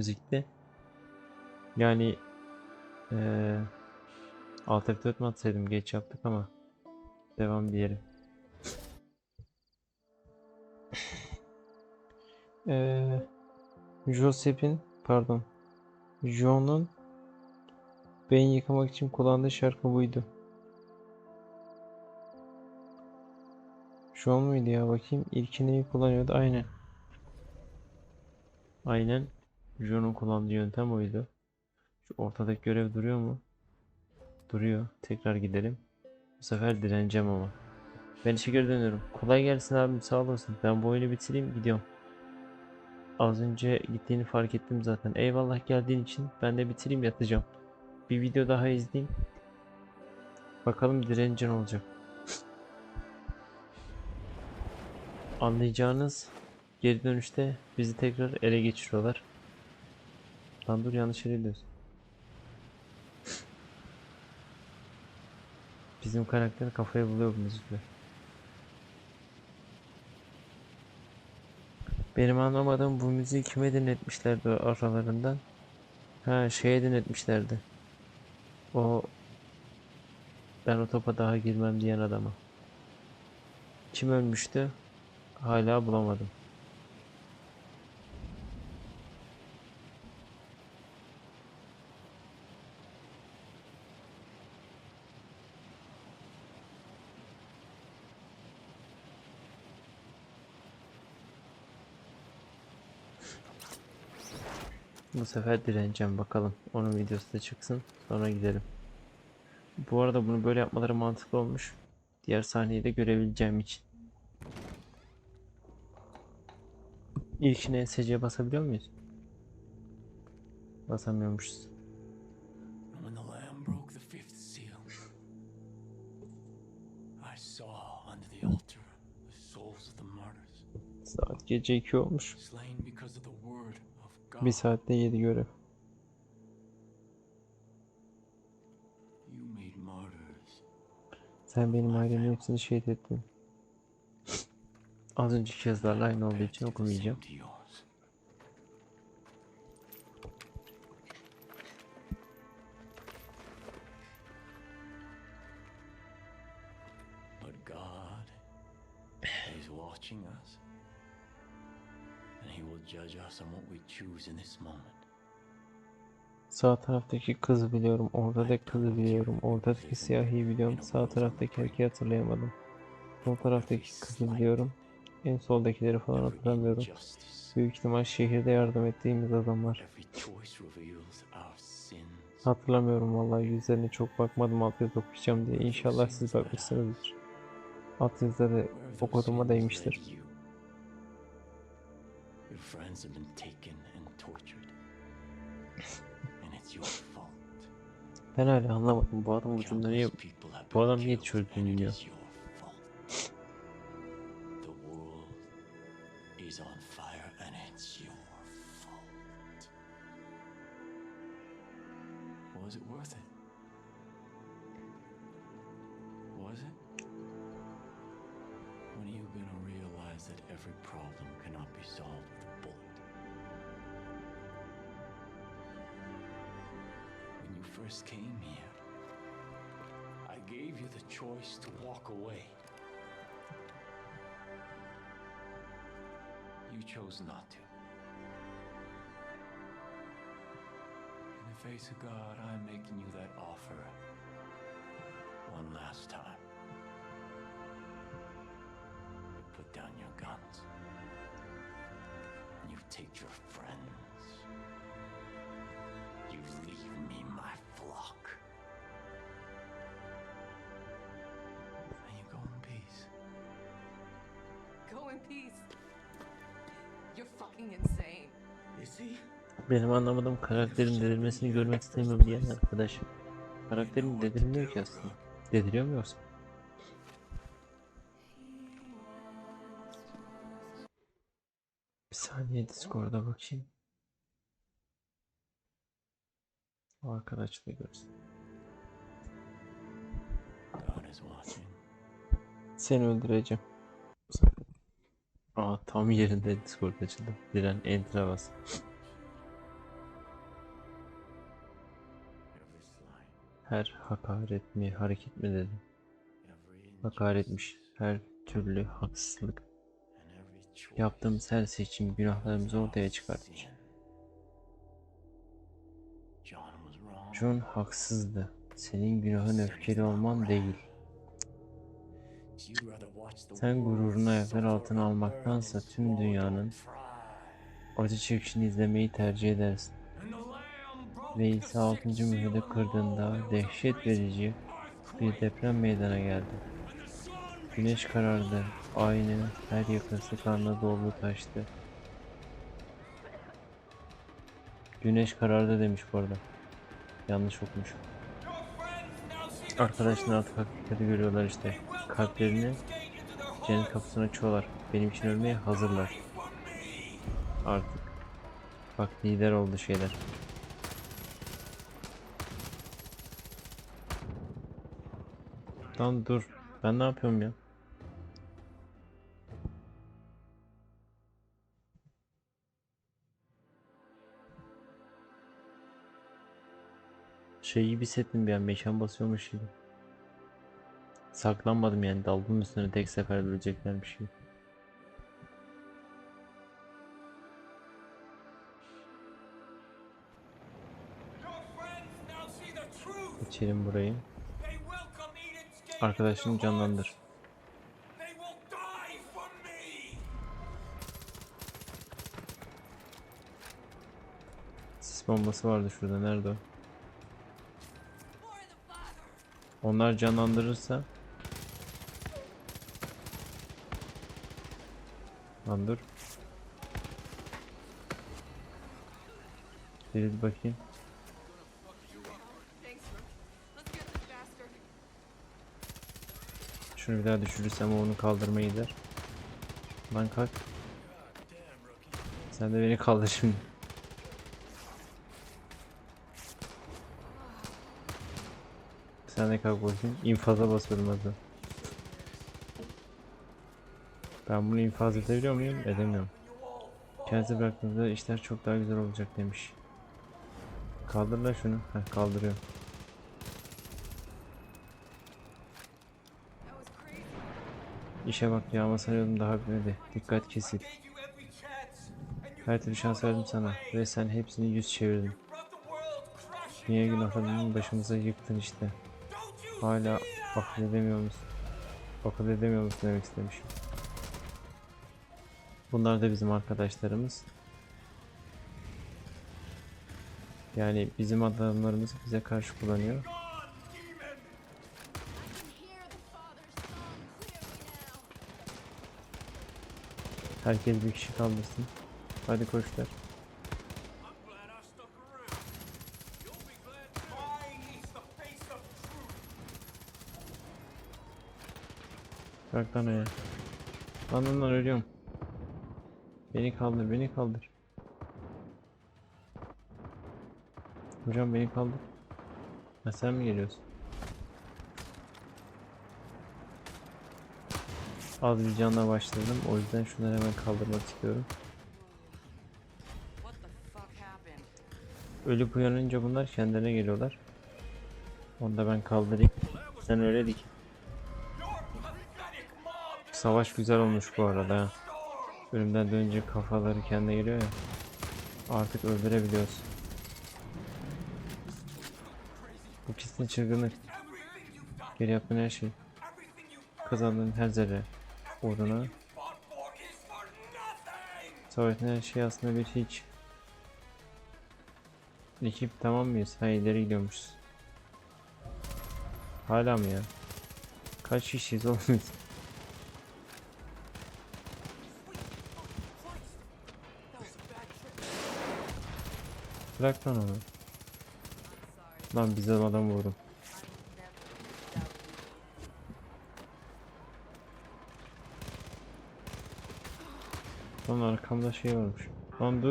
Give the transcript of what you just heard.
müzikte. Yani eee Alt F4 mi atsaydım geç yaptık ama devam diyelim. Eee Joseph'in pardon John'un beyin yıkamak için kullandığı şarkı buydu. John muydu ya bakayım. İlki neyi kullanıyordu? Aynen. Aynen. John'un kullandığı yöntem oydu. Şu ortadaki görev duruyor mu? Duruyor. Tekrar gidelim. Bu sefer direneceğim ama. Ben işe geri dönüyorum. Kolay gelsin abim sağ olasın. Ben bu oyunu bitireyim gidiyorum. Az önce gittiğini fark ettim zaten. Eyvallah geldiğin için ben de bitireyim yatacağım. Bir video daha izleyeyim. Bakalım direncin olacak. Anlayacağınız geri dönüşte bizi tekrar ele geçiriyorlar. Lan dur yanlış yere gidiyoruz. Bizim karakter kafaya buluyor bu müzikler. Benim anlamadığım bu müziği kime dinletmişlerdi aralarından? Ha şeye dinletmişlerdi. O ben o topa daha girmem diyen adama. Kim ölmüştü? Hala bulamadım. Bu sefer direneceğim bakalım. Onun videosu da çıksın. Sonra gidelim. Bu arada bunu böyle yapmaları mantıklı olmuş. Diğer sahneyi de görebileceğim için. İlkine SC'ye basabiliyor muyuz? Basamıyormuşuz. Saat gece 2 olmuş. Bir saatte 7 görev. You made martyrs. Sen benim ailemin hepsini şehit ettin. Az önceki yazılarla aynı olduğu için okumayacağım. watching us, Sağ taraftaki kızı biliyorum, ortadaki kızı biliyorum, ortadaki siyahiyi biliyorum, sağ taraftaki erkeği hatırlayamadım. Sol taraftaki kızı biliyorum, en soldakileri falan hatırlamıyorum. Büyük ihtimal şehirde yardım ettiğimiz adamlar. Hatırlamıyorum vallahi yüzlerine çok bakmadım alt yazı okuyacağım diye. İnşallah siz bakmışsınızdır. Alt yazıları okuduğuma değmiştir. Your friends have been taken and tortured. And it's your fault. Ben hala anlamadım bu adam bu cümleyi niye bu adam niye killed, tişörtünü and it giyiyor? is your fault. The world is on fire and it's your fault. Was it worth it? Was it? When are you gonna realize that every problem cannot be solved first came here, I gave you the choice to walk away. You chose not to. In the face of God, I'm making you that offer one last time. Put down your guns. And you take your friends. İn peace. You're fucking insane. Is he? Benim anlamadığım karakterin delirmesini görmek istemiyorum diyen arkadaş. Karakterin dedirmiyor ki aslında. Dediriyor mu yoksa? Bir saniye Discord'a bakayım. O arkadaş da görsün. Seni öldüreceğim. Aa tam yerinde Discord açıldı. Diren enter'a bas. Her hakaret mi hareket mi dedim. Hakaretmiş. Her türlü haksızlık. Yaptığımız her seçim günahlarımızı ortaya çıkartır. John haksızdı. Senin günahın öfkeli olman değil. Sen gururunu ayaklar altına almaktansa tüm dünyanın acı çekişini izlemeyi tercih edersin. Ve İsa 6. sixth seal mührede and lo, kırdığında dehşet verici bir deprem meydana geldi. Güneş karardı. Aynen her yakası kanla doldu taştı. Güneş karardı demiş bu arada. Yanlış okumuş. Arkadaşlar artık hakikati görüyorlar işte. Kalplerini cennet kapısını açıyorlar. Benim için ölmeye hazırlar. Artık. Bak lider oldu şeyler. Lan dur. Ben ne yapıyorum ya? Şey gibi hissettim bir an mekan basıyormuş gibi. Saklanmadım yani daldım üstüne tek seferde öleceklermiş gibi. İçelim burayı. Arkadaşını canlandır. Sis bombası vardı şurada. Nerede o? Onlar canlandırırsa Lan dur. Bir bakayım. Şunu bir daha düşürürsem onu kaldırmaya gider. Lan kalk. Sen de beni kaldır şimdi. De kalk bakayım. İnfaza basıyorum hadi. Ben bunu infaz edebiliyor muyum? Edemiyorum. Kendisi bıraktığında işler çok daha güzel olacak demiş. Kaldır lan şunu. Heh, kaldırıyor. İşe bak ya ama sanıyordum daha bitmedi. Dikkat kesil. Her türlü şans verdim sana ve sen hepsini yüz çevirdin. Dünya günahlarını başımıza yıktın işte. Hala akıl edemiyor musun? Akıl edemiyor musun demek istemiş. Bunlar da bizim arkadaşlarımız. Yani bizim adamlarımız bize karşı kullanıyor. Herkes bir kişi kaldırsın. Hadi koçlar. Lan ayağı. Lan lan lan ölüyorum. Beni kaldır, beni kaldır. Hocam beni kaldır. Ha sen mi geliyorsun? Az bir canla başladım. O yüzden şunları hemen kaldırmak istiyorum. Ölüp uyanınca bunlar kendilerine geliyorlar. Onu da ben kaldırayım. Sen öyle dik. Savaş güzel olmuş bu arada. Ölümden dönünce kafaları kendine geliyor ya. Artık öldürebiliyoruz. Bu pisliğin çılgınlık. Geri yaptığın her şey. Kazandığın her zerre. Uğruna. Savaşın her şey aslında bir hiç. Ekip tamam mıyız? Ha ileri gidiyormuşuz. Hala mı ya? Kaç kişiyiz oğlum biz? Bırak lan onu. Lan bize adam vurdum. Lan arkamda şey varmış. Lan dur.